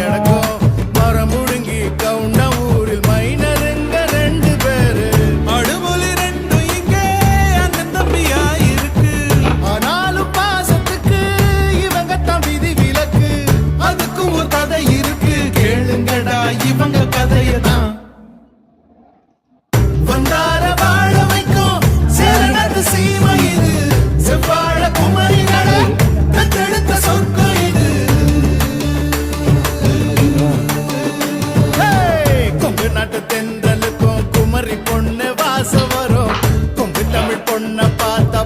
எனக்கோ மரம் முழுங்கி கவுண்ட ஊரில் மைனருங்க ரெண்டு பேரு. அடுமொழி ரெண்டும் இங்கே அண்ணன் தம்பியா இருக்கு ஆனாலும் பாசத்துக்கு இவங்க தான் விலக்கு. அதுக்கும் கதை இருக்கு. கேளுங்கடா இவங்க கதைய ஆசை வரும். கொங்கு தமிழ் பொண்ணை பார்த்தா